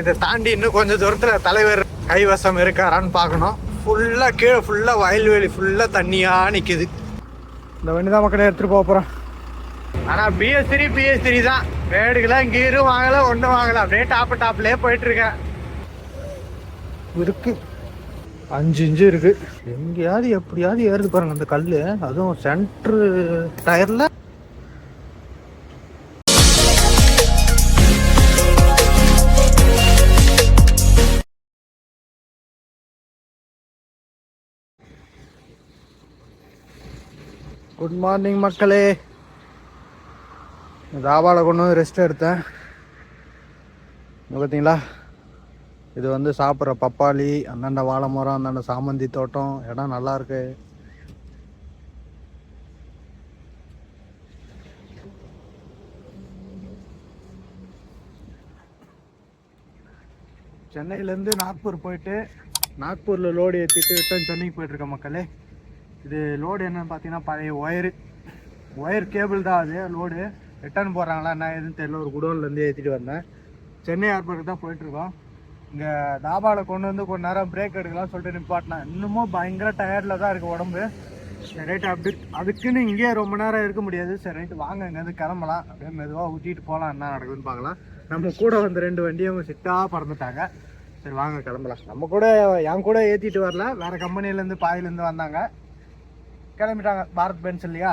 இதை தாண்டி இன்னும் கொஞ்சம் தூரத்துல தலைவர் கைவசம் இருக்காரான்னு பார்க்கணும். ஃபுல்லா கீழே ஃபுல்லா வயல்வெளி ஃபுல்லா தண்ணியா நிக்குது. இந்த வண்டி தான் மக்களை எடுத்துட்டு போக போறோம். ஆனா பிஎஸ் த்ரீ பிஎஸ் த்ரீ தான். வேடுக்கெல்லாம் கீரும் வாங்கல ஒன்றும் வாங்கல. அப்படியே டாப் டாப்லயே போயிட்டு இருக்கேன். இருக்கு. அஞ்சு இன்ச்சு இருக்கு. எங்கேயாவது எப்படியாவது ஏறுது பாருங்க அந்த கல் அதுவும் சென்ட்ரு டயர்ல குட் மார்னிங் மக்களே. தாபாவில் கொண்டு வந்து ரெஸ்ட் எடுத்தேன். பார்த்தீங்களா இது வந்து சாப்பிட்ற பப்பாளி அந்தாண்ட வாழை மரம் அந்தாண்ட சாமந்தி தோட்டம் இடம் நல்லா இருக்கு. சென்னையிலேருந்து நாக்பூர் போயிட்டு நாக்பூரில் லோடு ஏற்றிட்டு ரிட்டர்ன் சென்னைக்கு போயிட்டுருக்கேன் மக்களே. இது லோடு என்னன்னு பார்த்தீங்கன்னா பழைய ஒயரு ஒயர் கேபிள் தான் அது லோடு ரிட்டர்ன் போடுறாங்களா என்ன ஏதுன்னு தெரியல. ஒரு குடோன்லேருந்து ஏற்றிட்டு வந்தேன். சென்னை ஏர்போர்ட்டுக்கு தான் போயிட்டுருக்கோம். இங்கே தாபாவில் கொண்டு வந்து கொஞ்ச நேரம் பிரேக் எடுக்கலாம் சொல்லிட்டு நிப்பாட்டினேன். இன்னமும் பயங்கர டயர்டில் தான் இருக்குது உடம்பு. சரி ரைட்டு அப்படி அதுக்குன்னு இங்கேயே ரொம்ப நேரம் இருக்க முடியாது. சரி ரைட்டு வாங்க இங்கேருந்து கிளம்பலாம். அப்படியே மெதுவாக ஊற்றிட்டு போகலாம். என்ன நடக்குதுன்னு பார்க்கலாம். நம்ம கூட வந்த ரெண்டு வண்டியும் சிட்டாக பறந்துட்டாங்க. சரி வாங்க கிளம்பலாம். நம்ம கூட என் கூட ஏற்றிட்டு வரல. வேறு கம்பெனிலேருந்து பாதியிலேருந்து வந்தாங்க. கிளம்பிட்டாங்க. பாரத் பென்ஸ் இல்லையா?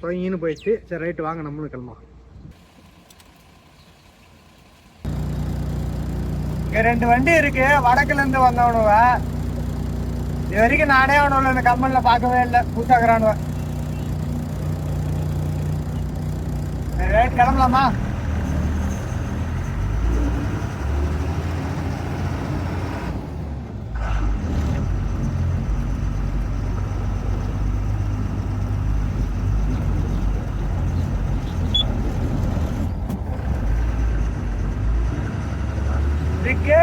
தொடங்கின்னு போயிடுச்சு. சரி ரைட்டு வாங்க நம்மளும் கிளம்பலாம். இங்கே ரெண்டு வண்டி இருக்கு. வடக்குல இருந்து வந்தவனுவ. இது வரைக்கும் நானே அவனுல இந்த கம்பெனில பார்க்கவே இல்லை. பூசாக்குறானுவ ரேட் கிளம்பலாமா இதுக்கே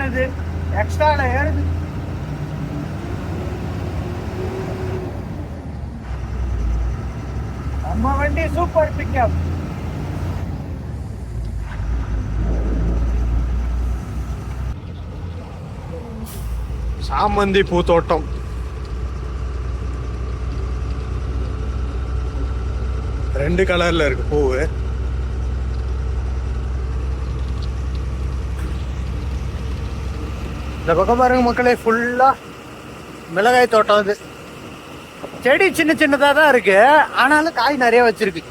ஏறுவனான்னு எக்ஸ்ட்ரால ஏறுது. நம்ம வண்டி சூப்பர் பிக்கப் சாமந்தி பூத்தோட்டம். ரெண்டு கலர்ல இருக்கு பூவு. இந்த பக்கம் பாருங்க மக்களே ஃபுல்லாக மிளகாய் தோட்டம் அது செடி சின்ன சின்னதாக தான் இருக்கு. ஆனாலும் காய் நிறைய வச்சிருக்கு.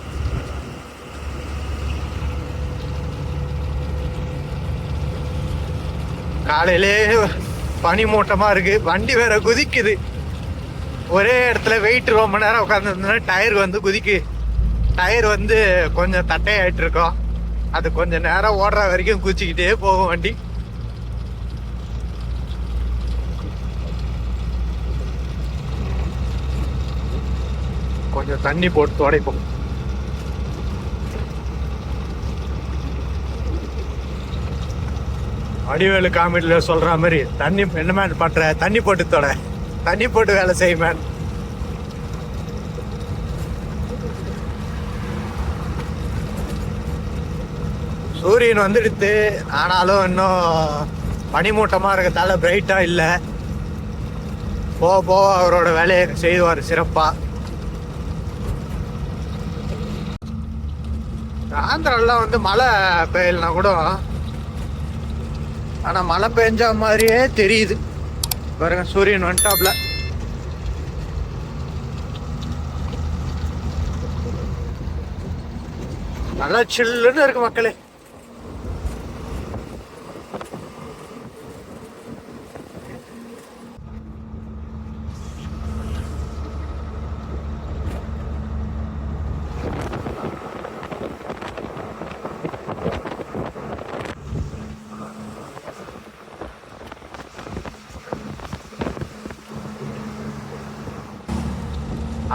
காலையிலே பனி மூட்டமாக இருக்கு. வண்டி வேற குதிக்குது. ஒரே இடத்துல வெயிட் ரொம்ப நேரம் உட்காந்துருந்தோம்னா டயர் வந்து குதிக்கு. டயர் வந்து கொஞ்சம் தட்டையாயிட்டு இருக்கோம். அது கொஞ்சம் நேரம் ஓடுற வரைக்கும் குதிச்சுக்கிட்டே போகும் வண்டி. கொஞ்சம் தண்ணி போட்டு துடைப்போம். வடிவேலு காமெடியில் சொல்கிற மாதிரி தண்ணி என்ன பண்ணுற தண்ணி போட்டு தொட. தண்ணி போட்டு வேலை செய்யுமேன் சூரியன் வந்துடுத்து. ஆனாலும் இன்னும் பனிமூட்டமாக இருக்கிறதால பிரைட்டாக இல்லை. போக போக அவரோட வேலையை செய்வார் சிறப்பாக ஆந்திராலாம் வந்து மழை பெய்யலனா கூட ஆனா மழை பெஞ்ச மாதிரியே தெரியுது. பாருங்க சூரியன் வந்துட்டாப்ல. நல்லா சில்லுன்னு இருக்கு மக்களே.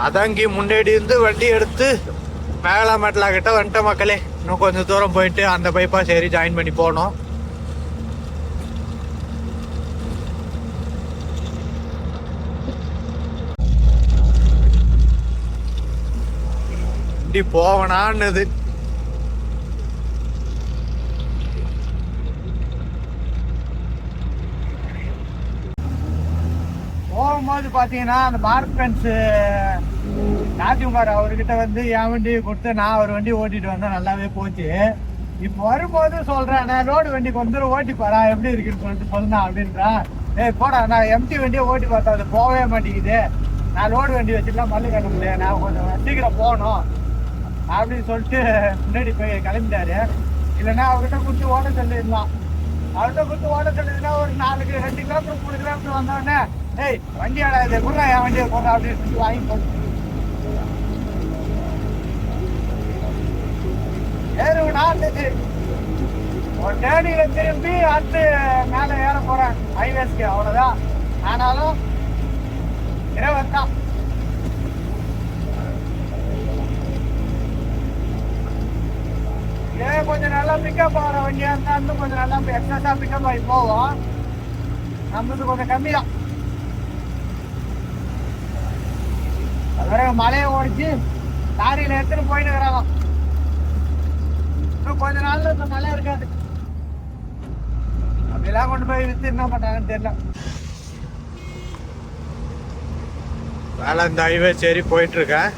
அதங்கி முன்னாடி இருந்து வண்டி எடுத்து மேகலாமேட்டில் கிட்ட வந்துட்ட மக்களே. இன்னும் கொஞ்சம் தூரம் போயிட்டு அந்த பைப்பாக சரி ஜாயின் பண்ணி போனோம் இப்படி போவனான்னுது. பார்த்தீங்கன்னா அந்த பார்க் பென்ஸ் ராஜ்குமார் அவர்கிட்ட வந்து என் வண்டியை கொடுத்து நான் அவர் வண்டி ஓட்டிட்டு வந்தேன் நல்லாவே போச்சு. இப்போ வரும்போது சொல்கிறேன் நான் ரோடு வண்டிக்கு வந்து ஓட்டி பாரா எப்படி இருக்குன்னு சொல்லிட்டு சொன்னா அப்படின்றான் ஏய் போடா நான் எம்டி வண்டியை ஓட்டி பார்த்தா அது போகவே மாட்டேங்குது. நான் லோடு வண்டி வச்சுட்டுலாம் மல்லு கட்ட முடியாது நான் கொஞ்சம் சீக்கிரம் போகணும். அப்படின்னு சொல்லிட்டு முன்னாடி போய் கிளம்பிட்டாரு. இல்லைன்னா அவர்கிட்ட கொடுத்து ஓட சொல்லிடலாம். அவர்கிட்ட கொடுத்து ஓட சொல்லிருந்தா ஒரு நாலு ரெண்டு கிலோமீட்டர் மூணு கிலோமீட்டர் வந்தோடனே ஏய் வண்டியாடா இதை கூட என் வண்டியை போடுறா அப்படின்னு சொல்லி வாங்கி போட்டு. ஏறுவனா இருந்துச்சு ஒரு டேடியில திரும்பி அடுத்து மேலே ஏற போறேன் ஹைவேஸ்க்கு அவ்வளோதான் ஆனாலும் இருபது தான் இதே கொஞ்சம் நல்லா பிக்கப் ஆகிற வண்டியாக இருந்தால் இன்னும் கொஞ்சம் நல்லா எக்ஸஸா பிக்கப் ஆகி போவோம். நம்மளுக்கு கொஞ்சம் கம்மி தான் அப்புறம் மலையை ஓடிச்சு லாரியில எடுத்துட்டு போயிட்டு இருக்கிறாங்க. இன்னும் கொஞ்ச நாள்ல இந்த மழை இருக்காது. அப்படிலாம் கொண்டு போய் வித்து என்ன பண்ணாங்கன்னு தெரியல. வேலை இந்த ஹைவே சரி போயிட்டு இருக்கேன்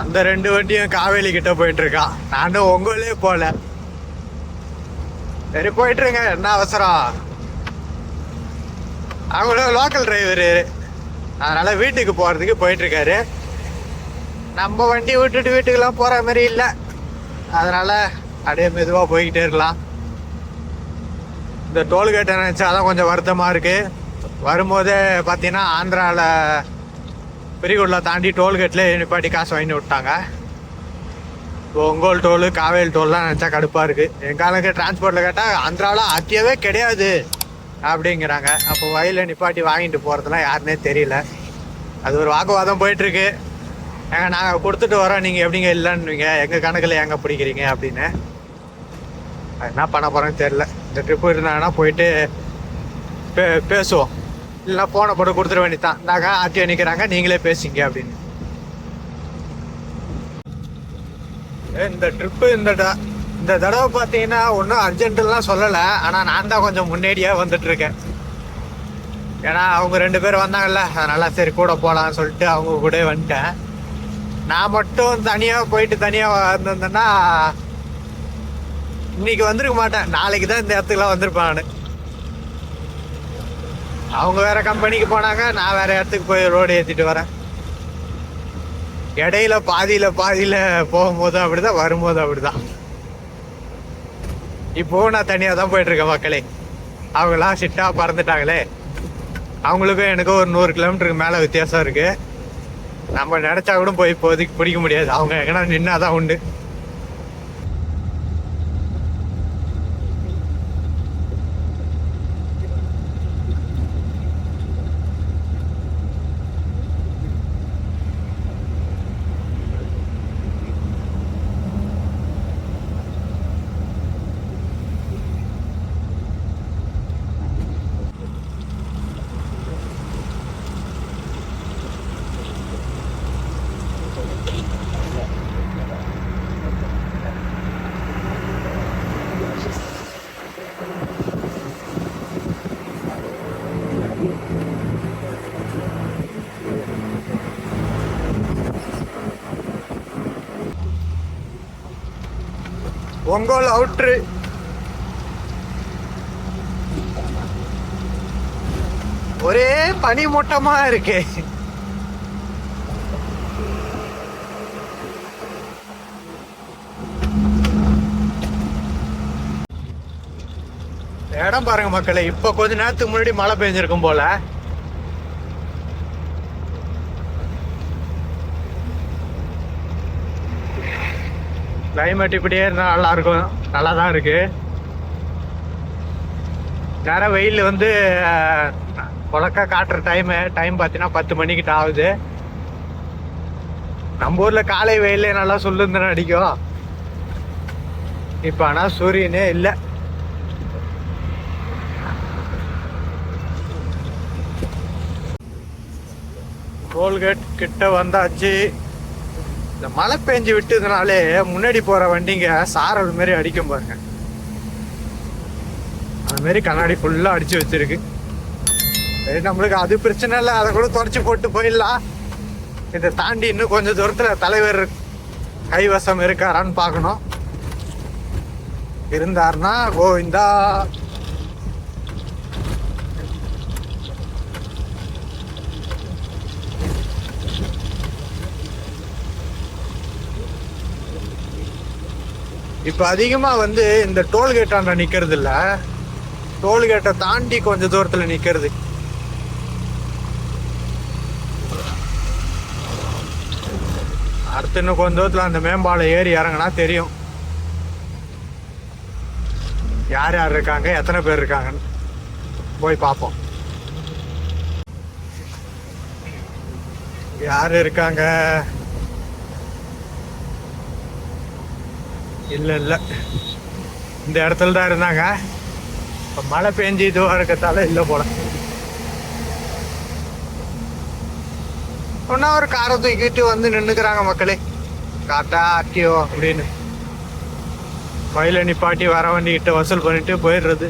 அந்த ரெண்டு வண்டியும் காவேரி கிட்ட போயிட்டு இருக்கான் நானும் உங்களே போல. சரி போயிட்டுருங்க என்ன அவசரம்? அவங்களும் லோக்கல் டிரைவரு அதனால வீட்டுக்கு போறதுக்கு போயிட்டு இருக்காரு நம்ம வண்டி விட்டுட்டு வீட்டுக்கெல்லாம் போற மாதிரி இல்லை. அதனால அப்படியே மெதுவாக போய்கிட்டே இருக்கலாம். இந்த டோல்கேட்டை நினைச்சாதான் கொஞ்சம் வருத்தமாக இருக்குது வரும்போதே பார்த்தீங்கன்னா ஆந்திராவில் பெரியகுடில் தாண்டி டோல்கேட்டில் நிப்பாட்டி காசு வாங்கி விட்டாங்க. இப்போ ஒங்கோல் டோலு காவேரி டோல்லாம் நினச்சா கடுப்பாக இருக்குது எங்களுக்கு டிரான்ஸ்போர்ட்டில் கேட்டால் ஆந்திராவில் அத்தியாவே கிடையாது. அப்படிங்கிறாங்க. அப்போ வயலில் நிப்பாட்டி வாங்கிட்டு போகிறதுலாம் யாருன்னே தெரியல. அது ஒரு வாக்குவாதம் போயிட்டுருக்கு. ஏங்க நாங்கள் கொடுத்துட்டு வரோம் நீங்கள் எப்படிங்க இல்லைன்னுவீங்க. எங்கள் கணக்கில் எங்கே பிடிக்கிறீங்க அப்படின்னு. அது என்ன பண்ண போகிறேன்னு தெரில இந்த ட்ரிப்பு இருந்தாங்கன்னா போயிட்டு பே பேசுவோம். இல்லைன்னா ஃபோனை போட்டு கொடுத்துட வேண்டியதான் நாங்கள் ஆர்டிஓ நிற்கிறாங்க நீங்களே பேசிங்க அப்படின்னு. ஏ, இந்த ட்ரிப்பு இந்த இந்த தடவை பார்த்தீங்கன்னா ஒன்றும் அர்ஜென்ட்டுலாம் சொல்லலை. ஆனால் நான் தான் கொஞ்சம் முன்னேடியாக வந்துட்டுருக்கேன். ஏன்னா அவங்க ரெண்டு பேர் வந்தாங்கல்ல அதனால் சரி கூட போகலான்னு சொல்லிட்டு அவங்க கூட வந்துட்டேன். நான் மட்டும் தனியாக போயிட்டு தனியாக வந்திருந்தேன்னா இன்னைக்கு வந்திருக்க மாட்டேன். நாளைக்கு தான் இந்த இடத்துக்குலாம் வந்திருப்பேன் நான். அவங்க வேற கம்பெனிக்கு போனாங்க நான் வேற இடத்துக்கு போய் ரோடு ஏற்றிட்டு வரேன். இடையில பாதியில் பாதியில் போகும்போது அப்படிதான் வரும்போது அப்படிதான். இப்போ நான் தனியாக தான் போயிட்டுருக்கேன் மக்களே. அவங்களாம் சிட்டா பறந்துட்டாங்களே. அவங்களுக்கும் எனக்கும் ஒரு நூறு கிலோமீட்டருக்கு மேலே வித்தியாசம் இருக்குது நம்ம நினச்சா கூட போய் இப்போதைக்கு பிடிக்க முடியாது. அவங்க எங்கன்னா நின்னாதான் உண்டு. ஒங்கோல் அவுட்ரு. ஒரே பனி மூட்டமா இருக்கு. இடம் பாருங்க மக்களை இப்போ கொஞ்ச நேரத்துக்கு முன்னாடி மழை பெஞ்சிருக்கும் போல. கிளைமேட் இப்படியே இருந்தால் நல்லா இருக்கும் நல்லா தான் இருக்கு. நேரம் வெயில் வந்து உலக்க காட்டுற டைமு டைம் பார்த்தீங்கன்னா பத்து மணிக்கிட்ட ஆகுது. நம்ம ஊரில் காலை வெயிலே நல்லா சொல்லுன்னு அடிக்கும். இப்போ ஆனால் சூரியனே இல்லை. டோல்கேட் கிட்ட வந்தாச்சு. இந்த மழை பெஞ்சு விட்டதுனாலே முன்னாடி போற வண்டிங்க சாரல் மாதிரி அடிக்கும் பாருங்க. அது மாரி கண்ணாடி ஃபுல்லா அடிச்சு வச்சிருக்கு. சரி நம்மளுக்கு அது பிரச்சனை இல்லை. அதை கூட தொடச்சி போட்டு போயிடலாம். இதை தாண்டி இன்னும் கொஞ்சம் தூரத்தில் தலைவர் கைவசம் இருக்காரான்னு பார்க்கணும். இருந்தாருன்னா கோவிந்தா. இப்போ அதிகமாக வந்து இந்த டோல்கேட்டாண்ட நிற்கிறது இல்லை டோல்கேட்டை தாண்டி கொஞ்சம் தூரத்தில் நிற்கிறது அடுத்து இன்னும் கொஞ்ச தூரத்தில் அந்த மேம்பாலம் ஏறி இறங்கினா தெரியும். யார் யார் இருக்காங்க எத்தனை பேர் இருக்காங்கன்னு. போய் பார்ப்போம். யார் இருக்காங்க? இல்ல இல்ல. இந்த இடத்துல தான் இருந்தாங்க. இப்ப மழை பெஞ்சு இதுவா இருக்கத்தால இல்ல போல. ஒன்னா ஒரு காரை தூக்கிட்டு வந்து நின்னுக்கிறாங்க மக்களே. காட்டா ஆட்டியோ அப்படின்னு. வயல நிப்பாட்டி வர வண்டிக்கிட்ட வசூல் பண்ணிட்டு போயிடுறது.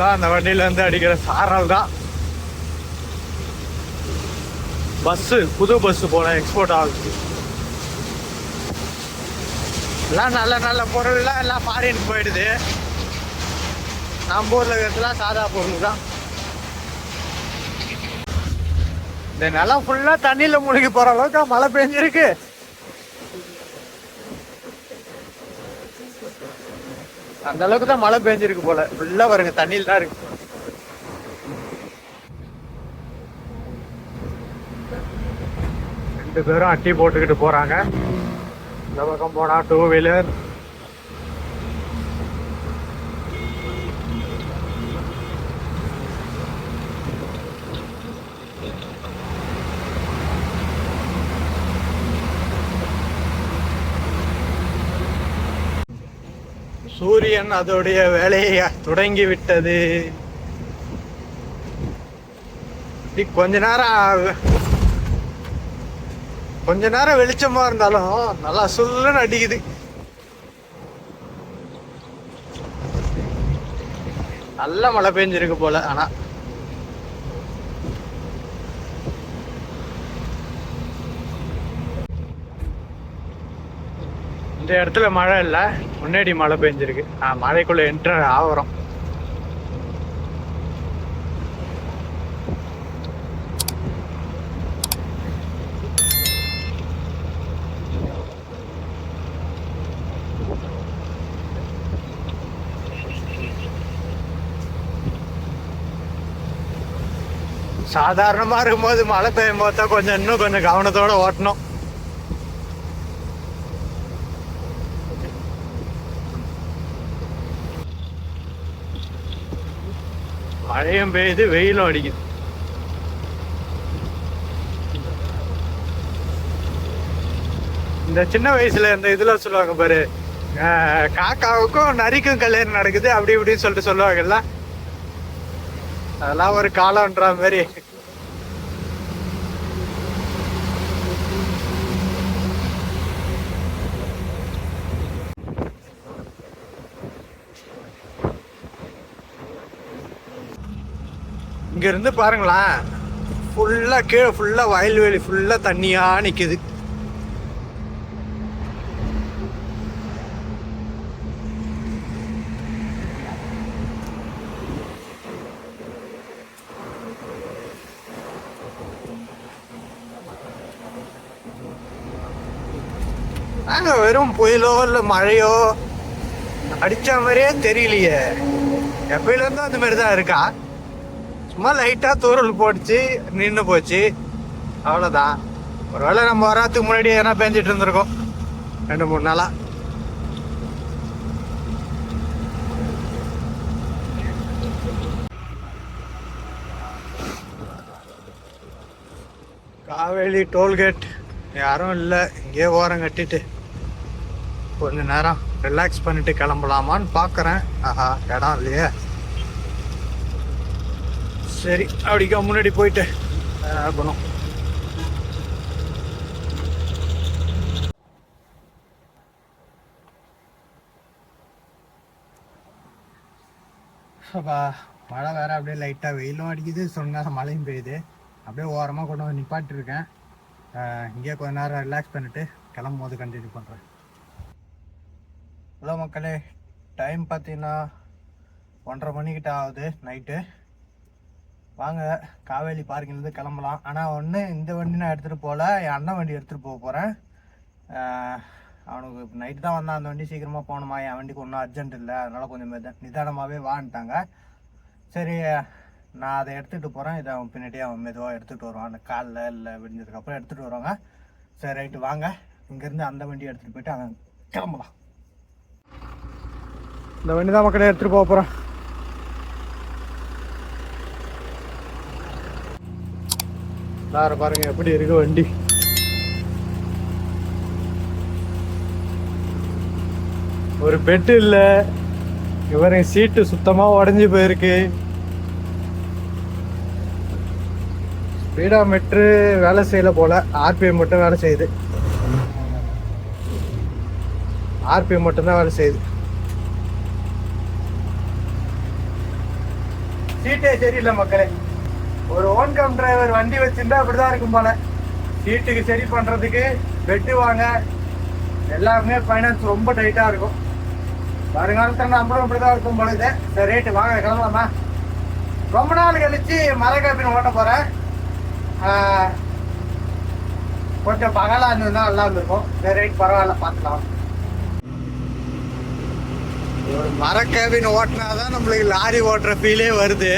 ஃபுல்லா அந்த வண்டியில இருந்து அடிக்கிற சாரல் தான். பஸ் புது பஸ் போன எக்ஸ்போர்ட் ஆகுது. எல்லாம் நல்ல நல்ல பொருள்லாம் எல்லாம் ஃபாரின் போயிடுது. நம்ம ஊர்ல இருக்கிறதுலாம் சாதா பொருள் தான். இந்த நிலம் ஃபுல்லா தண்ணியில் முழுகி போற அளவுக்கு மழை பெஞ்சிருக்கு. அந்த அளவுக்கு தான் மழை பெஞ்சிருக்கு போல. ஃபுல்லா பாருங்க தண்ணியில் தான் இருக்கு. ரெண்டு பேரும் அட்டி போட்டுக்கிட்டு போறாங்க. இந்த பக்கம் போனா டூ வீலர் சூரியன் அதோடைய வேலையை தொடங்கி விட்டது கொஞ்ச நேரம் கொஞ்ச நேரம் வெளிச்சமா இருந்தாலும் நல்லா சுல்லுன்னு அடிக்குது. நல்ல மழை பெஞ்சிருக்கு போல ஆனா இந்த இடத்துல மழை இல்லை. முன்னாடி மழை பெஞ்சிருக்கு. நான் மழைக்குள்ள என்டர் ஆகிறோம் சாதாரணமா இருக்கும்போது மழை பெய்யும் போது தான் கொஞ்சம் இன்னும் கொஞ்சம் கவனத்தோட ஓட்டணும். மழையும் பெய்யுது வெயிலும் அடிக்குது. இந்த சின்ன வயசுல இந்த இதுல சொல்லுவாங்க பாரு காக்காவுக்கும் நரிக்கும் கல்யாணம் நடக்குது அப்படி இப்படின்னு சொல்லிட்டு சொல்லுவாங்கல்ல? அதெல்லாம் ஒரு காலம்ன்ற மாதிரி. இங்க இருந்து பாருங்களேன் ஃபுல்லாக கீழே ஃபுல்லாக வயல்வெளி ஃபுல்லாக தண்ணியா நிக்குது. நாங்க வெறும் புயலோ இல்லை மழையோ அடிச்ச மாதிரியே தெரியலையே. எப்பயிலேருந்தோ அந்த மாதிரி தான் இருக்கா? சும்மா லைட்டாக தூரல் போட்டுச்சு நின்று போச்சு. அவ்வளோதான் ஒருவேளை நம்ம வராதுக்கு முன்னாடி எதனா பேஞ்சிட்டு இருந்திருக்கோம். ரெண்டு மூணு நாளாக காவேரி டோல்கேட் யாரும் இல்லை. இங்கேயே ஓரம் கட்டிட்டு கொஞ்ச நேரம் ரிலாக்ஸ் பண்ணிட்டு கிளம்பலாமான்னு பார்க்குறேன் ஆஹா இடம் இல்லையே. சரி அப்படிக்கா முன்னாடி போயிட்டு ஆகணும் அப்பா மழை வேறு அப்படியே லைட்டாக வெயிலும் அடிக்குது சொன்னால் மழையும் பெய்யுது. அப்படியே ஓரமாக கொண்டு வந்து நிப்பாட்டிருக்கேன். இங்கே கொஞ்ச நேரம் ரிலாக்ஸ் பண்ணிவிட்டு கிளம்பும் போது கண்டினியூ பண்ணுறேன் ஹலோ மக்களே டைம் பார்த்தீங்கன்னா ஒன்றரை மணிக்கிட்ட ஆகுது நைட்டு வாங்க காவேரி பார்க்கிங்லேருந்து கிளம்பலாம். ஆனால் ஒன்று இந்த வண்டி நான் எடுத்துகிட்டு போகல என் அண்ணன் வண்டி எடுத்துகிட்டு போக போகிறேன் அவனுக்கு நைட்டு தான் வந்தான் அந்த வண்டி சீக்கிரமாக போகணுமா? என் வண்டிக்கு ஒன்றும் அர்ஜென்ட் இல்லை அதனால் கொஞ்சம் நிதானமாகவே வான்ட்டாங்க. சரி நான் அதை எடுத்துகிட்டு போகிறேன் இதை அவன் பின்னாடியே அவன் மெதுவாக எடுத்துகிட்டு வருவான். அந்த காலில் இல்லை விடிஞ்சதுக்கப்புறம் எடுத்துகிட்டு வருவாங்க. சரி ரைட்டு வாங்க. இங்கேருந்து அந்த வண்டி எடுத்துகிட்டு போயிட்டு அவன் கிளம்பலாம். இந்த வண்டி தான் மக்களே எடுத்துகிட்டு போக போகிறேன் எல்லாரும் பாருங்க எப்படி இருக்கு வண்டி. ஒரு பெட்டு இல்ல. இவரு சீட்டு சுத்தமா உடைஞ்சு போயிருக்கு. ஸ்பீடா மெட்ரு வேலை செய்யல போல. ஆர்பிஎம் மட்டும் வேலை செய்யுது. ஆர்பிஎம் மட்டும் தான் வேலை செய்யுது. சீட்டே சரியில்லை மக்களே. ஒரு ஓன் கம் டிரைவர் வண்டி வச்சிருந்தா அப்படிதான் இருக்கும் போல. சீட்டுக்கு சரி பண்றதுக்கு வெட்டு வாங்க. எல்லாமே ஃபைனான்ஸ் ரொம்ப டைட்டா இருக்கும். வருங்காலத்துல நம்மளும் அப்படிதான் இருக்கும் பொழுது இந்த ரேட்டு வாங்க கிளம்பலாமா? ரொம்ப நாள் கழிச்சு மலை கேபின் ஓட்ட போறேன் கொஞ்சம் பகலா இருந்ததுன்னா நல்லா இருந்திருக்கும். சரி ரேட் பரவாயில்ல பார்க்கலாம் ஒரு மரக்கேபின் ஓட்டினா தான் நம்மளுக்கு லாரி ஓட்டுற ஃபீலே வருது.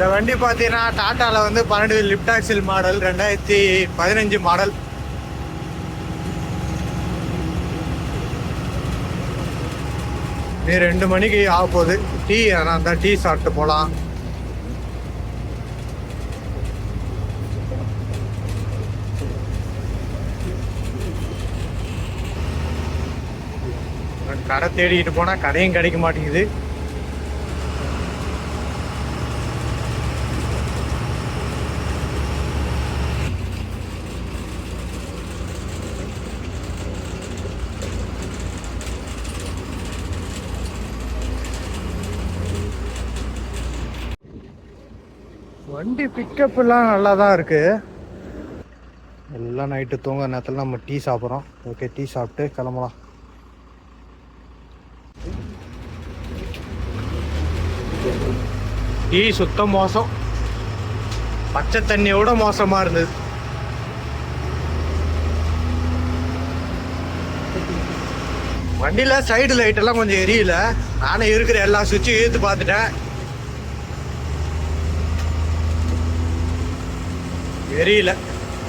இந்த வண்டி பார்த்தீங்கன்னா டாட்டாவில் வந்து பன்னெண்டு லிப்டாக்சில் மாடல் ரெண்டாயிரத்தி பதினஞ்சு மாடல். நீ ரெண்டு மணிக்கு ஆக போகுது. டீ ஆனால் அந்த டீ சாப்பிட்டு போகலாம். கடை தேடிட்டு போனால் கடையும் கிடைக்க மாட்டேங்குது. வண்டி பிக்கப் எல்லாம் நல்லா தான் இருக்கு. எல்லாம் நைட்டு தூங்க நேரத்தில் நம்ம டீ சாப்பிட்றோம். ஓகே டீ சாப்பிட்டு கிளம்பலாம். டீ சுத்தம் மோசம். பச்சை தண்ணியோட மோசமாக இருந்தது. வண்டியில் சைடு லைட்டெல்லாம் கொஞ்சம் எரியல. நானே இருக்கிற எல்லா சுவிட்சும் இழுத்து பார்த்துட்டேன். எரியல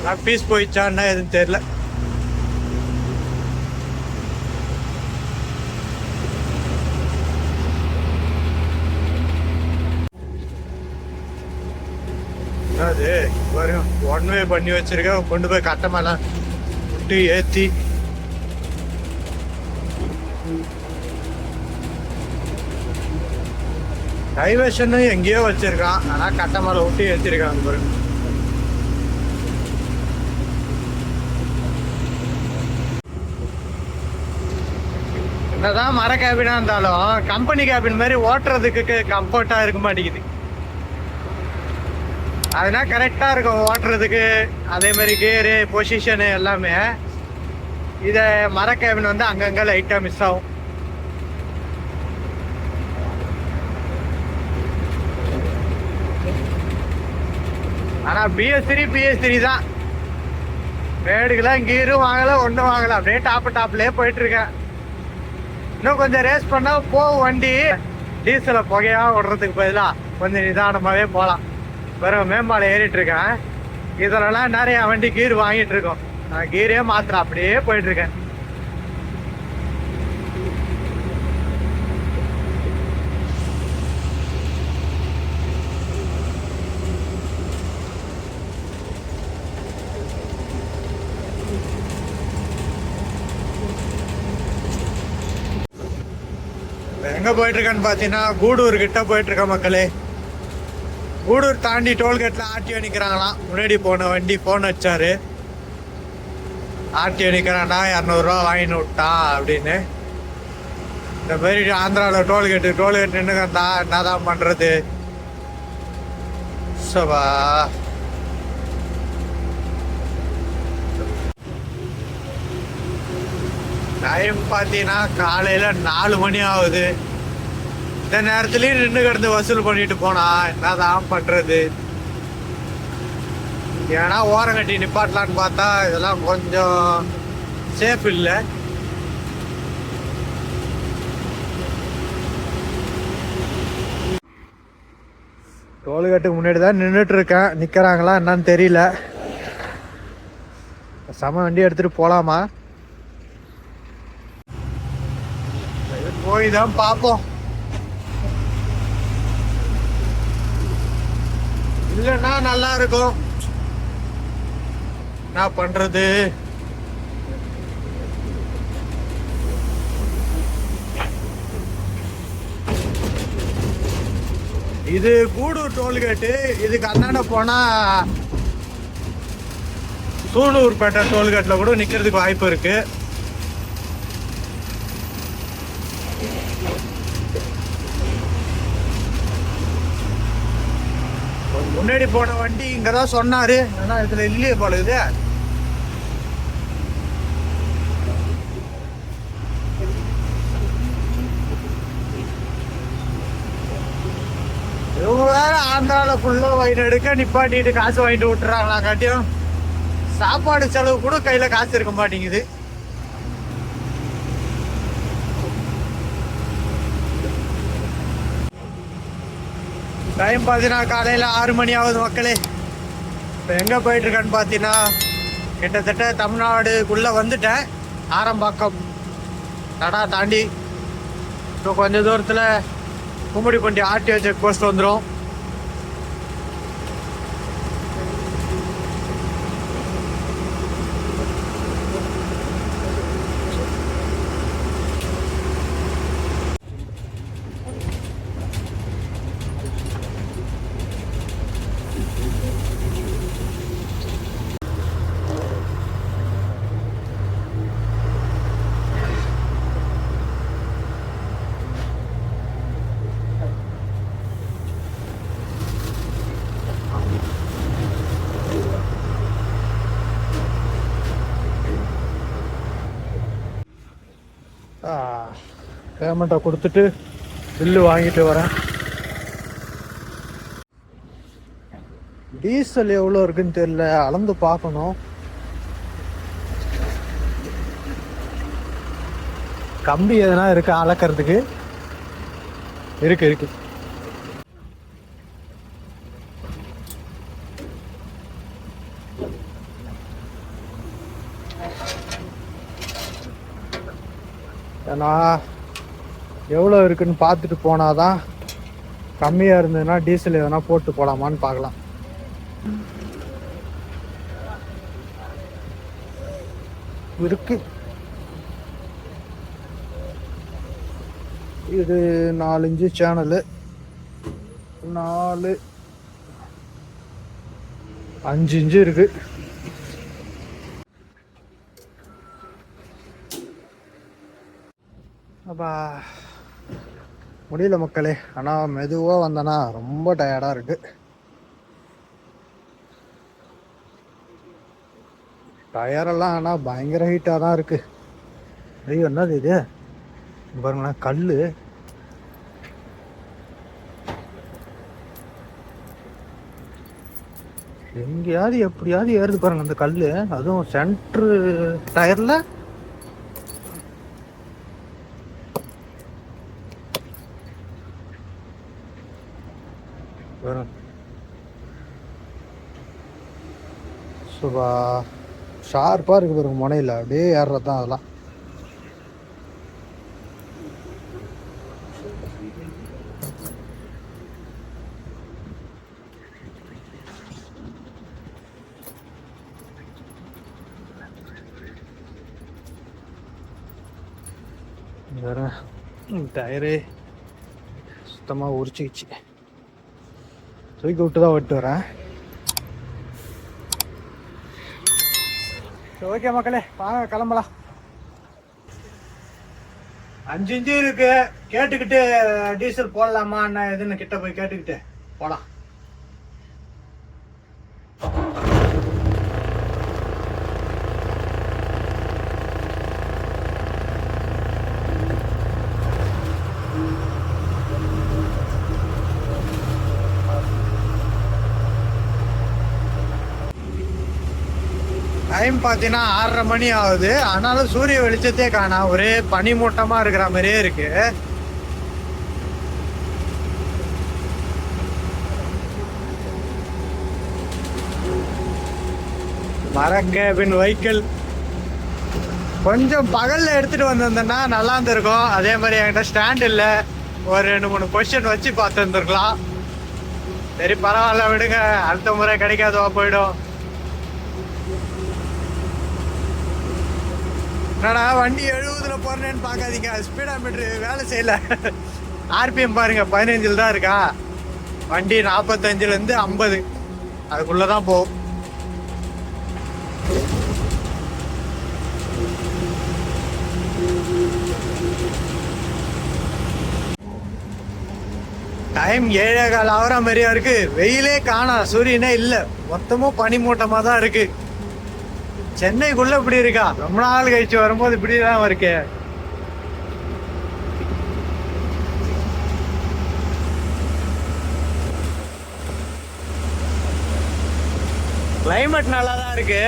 நான் பீஸ் போயிடுச்சான்னா எதுவும் தெரியல. அது வரும் ஒன் வே பண்ணி வச்சிருக்கேன். கொண்டு போய் கட்ட விட்டு ஏத்தி. டைவர்ஷன் எங்கேயோ வச்சிருக்கான். ஆனா கட்டமலை விட்டு ஏத்திருக்கான் பாருங்க என்னதான் மர கேபினா இருந்தாலும் கம்பெனி கேபின் மாதிரி ஓட்டுறதுக்கு கம்ஃபர்ட்டா இருக்க மாட்டேங்குது. அதனால் கரெக்டாக இருக்கும் ஓட்டுறதுக்கு. அதே மாதிரி கேரு பொசிஷனு எல்லாமே. இதை மர கேபின் வந்து அங்கங்கே லைட்டாக மிஸ் ஆகும். ஆனால் பிஎஸ் த்ரீ பிஎஸ் த்ரீ தான். மேடுக்கெல்லாம் கீரும் வாங்கல ஒன்றும் வாங்கல. அப்படியே டாப்பு டாப்லேயே போயிட்டு இருக்கேன். இன்னும் கொஞ்சம் ரேஸ் பண்ணா போகும் வண்டி. டீசலை புகையா விடுறதுக்கு பதிலாக கொஞ்சம் நிதானமாகவே போகலாம் வெறும் மேம்பாலம் ஏறிட்டு இருக்கேன். இதுலலாம் நிறைய வண்டி கீர் வாங்கிட்டு இருக்கோம். நான் கீரே மாத்திர அப்படியே போயிட்டு எங்க போயிட்டுருக்கான்னு பார்த்தீங்கன்னா கூடூர் கிட்ட போயிட்டு மக்களே. கூடூர் தாண்டி டோல்கேட்ல ஆர்டிஓ நிக்கிறாங்களாம். முன்னாடி போன வண்டி ஃபோன் வச்சாரு. ஆர்டிஓ நிக்கிறான்டா இரநூறுவா வாங்கின்னு விட்டான் அப்படின்னு. இந்த மாதிரி ஆந்திராவில் டோல்கேட்டு டோல்கேட் நின்றுக்கண்டா என்னதான் பண்ணுறது சபா. டைம் பார்த்தீங்கன்னா காலையில் நாலு மணி ஆகுது. இந்த நேரத்துலயும் நின்று கிடந்து வசூல் பண்ணிட்டு போனா என்னதான் பண்றது? ஏன்னா ஓரம் கட்டி நிப்பாட்டலான்னு பார்த்தா இதெல்லாம் கொஞ்சம் சேஃப் இல்லை. டோல்கேட்டுக்கு முன்னாடி தான் நின்றுட்டு இருக்கேன். நிற்கிறாங்களா என்னன்னு தெரியல. சம வண்டி எடுத்துட்டு போலாமா? போய் தான் பார்ப்போம். இல்லைன்னா நல்லா இருக்கும் என்ன பண்றது? இது கூடூர் டோல்கேட்டு. இதுக்கு அந்தாண்ட போனா சூலூர்பேட்டை டோல்கேட்டில் கூட நிற்கிறதுக்கு வாய்ப்பு இருக்குது முன்னாடி போன வண்டி இங்கே தான் சொன்னார். ஆனால் இதில் இல்லையே போல இது. இவங்க வேற ஆந்திரால ஃபுல்லா வயிறு எடுக்க நிப்பாட்டிட்டு காசு வாங்கிட்டு விட்டுறாங்களா காட்டியும் சாப்பாடு செலவு கூட கையில் காசு இருக்க மாட்டேங்குது. டைம் பார்த்தீங்கன்னா காலையில் ஆறு மணி ஆகுது மக்களே. இப்போ எங்கே போயிட்டுருக்கேன்னு பார்த்தீங்கன்னா கிட்டத்தட்ட தமிழ்நாடுக்குள்ளே வந்துட்டேன். ஆரம்பாக்கம் தடா தாண்டி. இப்போ கொஞ்ச தூரத்தில் கும்மிடிப்பண்டி ஆர்டிஓ செக் போஸ்ட் வந்துடும் பேமெண்ட்டை கொடுத்துட்டு பில்லு வாங்கிட்டு வரேன். டீசல் எவ்வளோ இருக்குன்னு தெரியல. அளந்து பார்க்கணும். கம்பி எதனா இருக்கா? அளக்கிறதுக்கு. இருக்கு இருக்கு. ஏன்னா எவ்வளோ இருக்குன்னு பார்த்துட்டு போனாதான் கம்மியாக இருந்ததுன்னா டீசல் எதனா போட்டு போகலாமான்னு பார்க்கலாம். இருக்கு. இது நாலஞ்சு சேனலு நாலு. அஞ்சு இன்ச்சு இருக்கு. அப்பா. முடியல மக்களே. ஆனால் மெதுவாக வந்தேன்னா ரொம்ப டயர்டாக இருக்கு. டயரெல்லாம் ஆனால் பயங்கர ஹீட்டாக தான் இருக்கு. ஐயோ என்னது இது? பாருங்களேன் கல் எங்கேயாவது எப்படியாவது ஏறுது பாருங்க அந்த கல் அதுவும் சென்ட்ரு டயரில் வரும் சூப்பா ஷார்ப்பாக இருக்குது பாருங்க முனையில். அப்படியே ஏறுறது தான் அதெல்லாம். வேற டயரு சுத்தமாக உரிச்சிக்கிச்சு. தூக்கி விட்டு தான் விட்டு வரேன். ஓகே மக்களே வாங்க கிளம்பலாம். அஞ்சு இன்ச்சு இருக்கு. கேட்டுக்கிட்டு டீசல் போடலாமா என்ன எதுன்னு கிட்ட போய் கேட்டுக்கிட்டு போலாம் டைம் பார்த்தீங்கன்னா ஆறரை மணி ஆகுது. ஆனாலும் சூரிய வெளிச்சத்தே காணா. ஒரே பனிமூட்டமாக இருக்கிற மாதிரியே இருக்கு. மரக்கேபின் வைக்கிள் கொஞ்சம் பகல்ல எடுத்துட்டு வந்திருந்தேன்னா நல்லா இருந்திருக்கும். அதே மாதிரி என்கிட்ட ஸ்டாண்ட் இல்லை. ஒரு ரெண்டு மூணு கொஸ்டின் வச்சு பார்த்துருந்துருக்கலாம். சரி பரவாயில்ல விடுங்க. அடுத்த முறை கிடைக்காதவா போயிடும். என்னடா வண்டி எழுபதுல போறேன்னு பார்க்காதீங்க. ஸ்பீடா மீட்ரு வேலை செய்யல. ஆர்பிஎம் பாருங்க பதினஞ்சில் தான் இருக்கா? வண்டி நாற்பத்தஞ்சுல இருந்து ஐம்பது. அதுக்குள்ளே தான் போகும் டைம் ஏழே கால் ஆகிற மாதிரியா இருக்கு. வெயிலே காணா. சூரியனே இல்லை. மொத்தமும் பனிமூட்டமாக தான் இருக்குது சென்னைக்குள்ள இப்படி இருக்கா? ரொம்ப நாள் கழிச்சு வரும்போது இப்படிதான் இருக்கு. கிளைமேட் நல்லா தான் இருக்கு.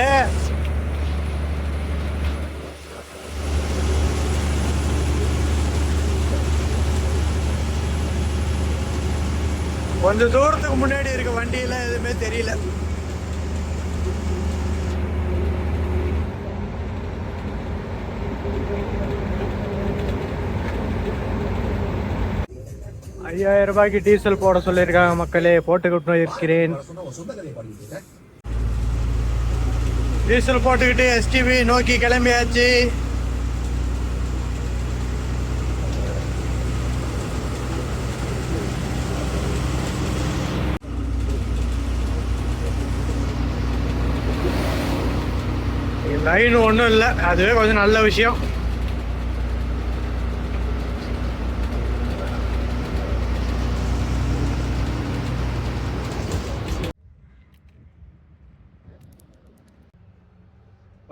கொஞ்சம் தூரத்துக்கு முன்னாடி இருக்க வண்டியில எதுவுமே தெரியல. ஐயாயிரம் ரூபாய்க்கு டீசல் போட சொல்லியிருக்காங்க மக்களே போட்டுக்கிட்டு இருக்கிறேன். டீசல் போட்டுக்கிட்டு எஸ்டிவி நோக்கி கிளம்பியாச்சு. லைன் ஒன்றும் இல்லை. அதுவே கொஞ்சம் நல்ல விஷயம்.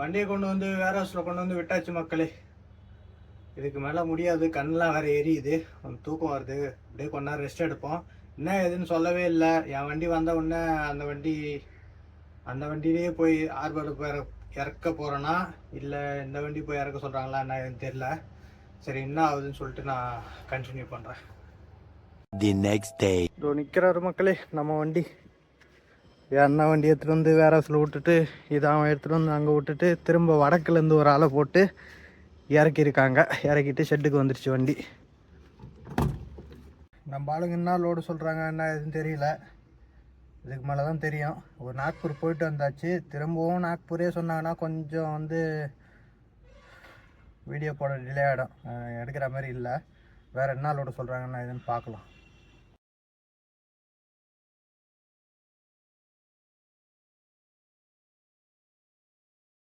வண்டியை கொண்டு வந்து வேற ஹவுஸில் கொண்டு வந்து விட்டாச்சு மக்களே. இதுக்கு மேலே முடியாது. கண்ணெலாம் வேற எரியுது. தூக்கம் வருது. அப்படியே கொஞ்ச நேரம் ரெஸ்ட் எடுப்போம். என்ன ஏதுன்னு சொல்லவே இல்லை. என் வண்டி வந்த உடனே அந்த வண்டி அந்த வண்டியிலேயே போய் ஆர்பாடு போய் இறக்க போகிறேன்னா இல்லை இந்த வண்டி போய் இறக்க சொல்கிறாங்களா என்ன ஏதுன்னு தெரில சரி என்ன ஆகுதுன்னு சொல்லிட்டு நான் கண்டினியூ பண்ணுறேன் The next day. இதோ நிற்கிறாரு மக்களே நம்ம வண்டி. எண்ணெய் வண்டி எடுத்துகிட்டு வந்து வேற ஹவுஸில் விட்டுட்டு இதை அவன் எடுத்துகிட்டு வந்து அங்கே விட்டுட்டு திரும்ப வடக்குலேருந்து ஒரு ஆளை போட்டு இறக்கியிருக்காங்க. இறக்கிட்டு ஷெட்டுக்கு வந்துருச்சு வண்டி. நம்ம ஆளுங்க என்ன லோடு சொல்கிறாங்க என்ன எதுவும் தெரியல. இதுக்கு மேலே தான் தெரியும். ஒரு நாக்பூர் போயிட்டு வந்தாச்சு. திரும்பவும் நாக்பூரே சொன்னாங்கன்னா கொஞ்சம் வந்து வீடியோ போட டிலே ஆகிடும் எடுக்கிற மாதிரி இல்லை. வேறு என்ன லோடு சொல்கிறாங்கன்னா எதுன்னு பார்க்கலாம்.